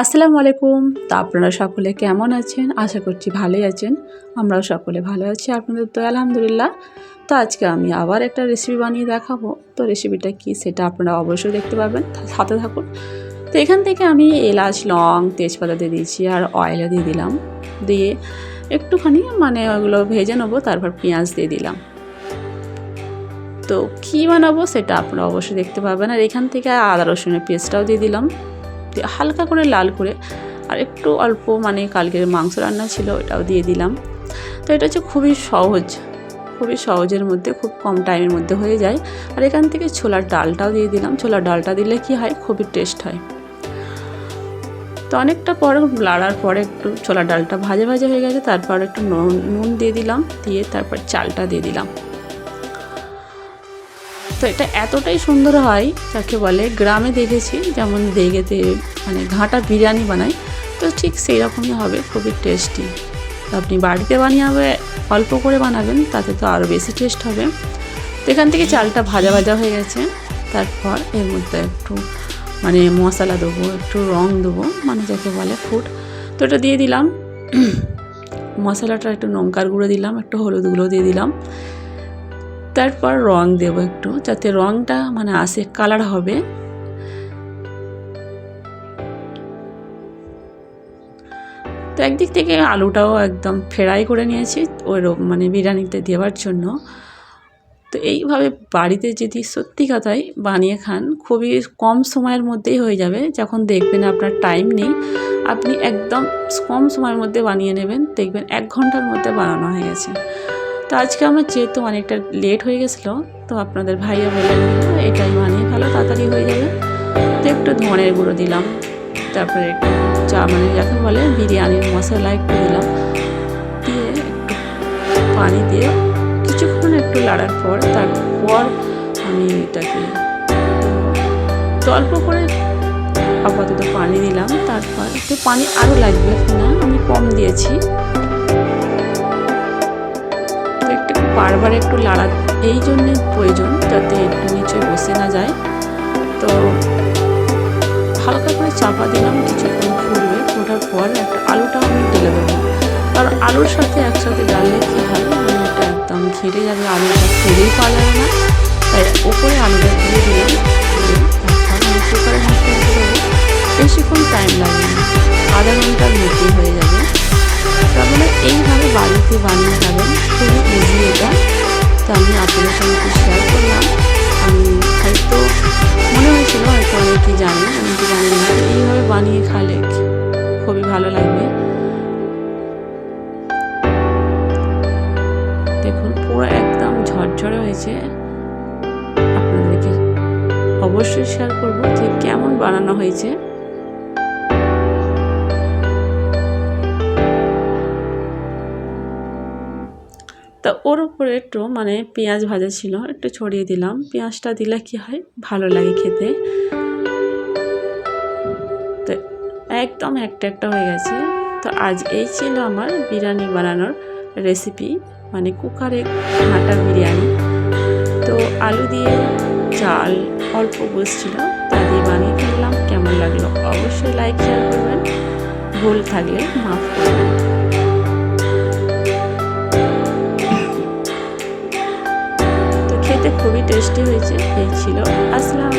আসসালামু আলাইকুম। তা আপনারা সকলে কেমন আছেন? আশা করছি ভালোই আছেন। আমরাও সকলে ভালো আছি। আপনাদের তো আলহামদুলিল্লাহ। তো আজকে আমি আবার একটা রেসিপি বানিয়ে দেখাবো। তো রেসিপিটা কি সেটা আপনারা অবশ্যই দেখতে পাবেন সাথে থাকুন। তো এখান থেকে আমি এলাচ, লং, তেজপাতা দিয়ে দিয়েছি আর অয়েলও দিয়ে দিলাম। দিয়ে একটুখানি মানে ওগুলো ভেজে নেব, তারপর পেঁয়াজ দিয়ে দিলাম। তো কী বানাবো সেটা আপনারা অবশ্যই দেখতে পাবেন আর এখান থেকে আদা, রসুনের পেস্টটাও দিয়ে দিলাম। হালকা করে লাল করে, আর একটু অল্প মানে কালকের মাংস রান্না ছিল, ওটাও দিয়ে দিলাম। তো এটা হচ্ছে খুবই সহজ, খুবই সহজের মধ্যে, খুব কম টাইমের মধ্যে হয়ে যায়। আর এখান থেকে ছোলার ডালটাও দিয়ে দিলাম। ছোলার ডালটা দিলে কি হয়? খুবই টেস্ট হয়। তো অনেকটা পরে, লাড়ার পরে একটু ছোলার ডালটা ভাজা ভাজা হয়ে গেছে, তারপর একটু নুন নুন দিয়ে দিলাম, দিয়ে তারপর চালটা দিয়ে দিলাম। তো এটা এতটাই সুন্দর হয়, যাকে বলে গ্রামে দেখেছি, যেমন দেগেতে মানে ঘাটা বিরিয়ানি বানায়, তো ঠিক সেই রকমই হবে, খুবই টেস্টি তো আপনি বাড়িতে বানিয়ে হবে অল্প করে বানাবেন, তাতে তো আরও বেশি টেস্ট হবে। তো এখান থেকে চালটা ভাজা ভাজা হয়ে গেছে, তারপর এর মধ্যে একটু মানে মশলা দেবো, একটু রং দেবো মানে যাকে বলে ফুড তো এটা দিয়ে দিলাম, মশলাটা একটু লঙ্কার গুঁড়ো দিলাম, একটু হলুদ গুঁড়ো দিয়ে দিলাম। তারপর রং দেব একটু, যাতে রংটা মানে আসে কালার হবে। তো একদিক থেকে আলুটাও একদম ফ্রাই করে নিয়েছি, ওই মানে বিরিয়ানিতে দেওয়ার জন্য। তো এইভাবে বাড়িতে যদি সত্যি কথাই বানিয়ে খান, খুবই কম সময়ের মধ্যেই হয়ে যাবে। যখন দেখবেন আপনার টাইম নেই, আপনি একদম কম সময়ের মধ্যে বানিয়ে নেবেন, দেখবেন এক ঘণ্টার মধ্যে বানানো হয়ে গেছে। তো আজকে আমার যেহেতু অনেকটা লেট হয়ে গেছিল, তো আপনাদের ভাইয়া বলে এটাই বানিয়ে ভালো, তাড়াতাড়ি হয়ে যাবে। তো একটু ধনের গুঁড়ো দিলাম, তারপরে একটু চা মানে যাকে বলে বিরিয়ানির মশলা একটু দিলাম। দিয়ে পানি দিয়ে কিছুক্ষণ একটু লাড়ার পর, তারপর আমি এটাকে অল্প করে আপাতত পানি দিলাম, তারপর একটু পানি আরও লাগবে, না আমি কম দিয়েছি। বারবার একটু লাড়া, এই জন্যে প্রয়োজন যাতে একটু নিচে বসে না যায়। তো হালকা করে চাপা দিলাম, কিছুক্ষণ ফুলবে ফোটার পর একটা আলুটা আমি ঢেলে দেবো। আর আলুর সাথে একসাথে ডাললে কী হয়? মানে এটা একদম ঘিরে যাবে, আলুটা ফেলেই পাওয়া যাবে না। তাই ওপরে আলুটা দিয়ে দিলাম। বেশিক্ষণ টাইম লাগবে। বাড়িতে বানিয়ে খাবেন। খুবই ইজি এটা। তো আমি আপনাদের সঙ্গে একটু শেয়ার করলাম। আমি হয়তো মনে হয়েছিল, হয়তো অনেকেই জানেন আমি কি জানি না। এইভাবে বানিয়ে খালে খুবই ভালো লাগবে। দেখুন, পুরো একদম ঝরঝরে হয়েছে। আপনাদেরকে অবশ্যই শেয়ার করব যে কেমন বানানো হয়েছে। তা ওর উপরে একটু মানে পেঁয়াজ ভাজা ছিল, একটু ছড়িয়ে দিলাম। পেঁয়াজটা দিলে কি হয়? ভালো লাগে খেতে। তো একদম একটা একটা হয়ে গেছে। তো আজ এই ছিল আমার বিরিয়ানি বানানোর রেসিপি মানে কুকারে ঘাঁটা বিরিয়ানি। তো আলু দিয়ে চাল অল্প বসছিল তা দিয়ে বানিয়ে ফেললাম। কেমন লাগল অবশ্যই লাইক শেয়ার করবেন। ভুল থাকলে মাফ করবেন। খুবই টেস্টি হয়েছে এই ছিল। আসলাম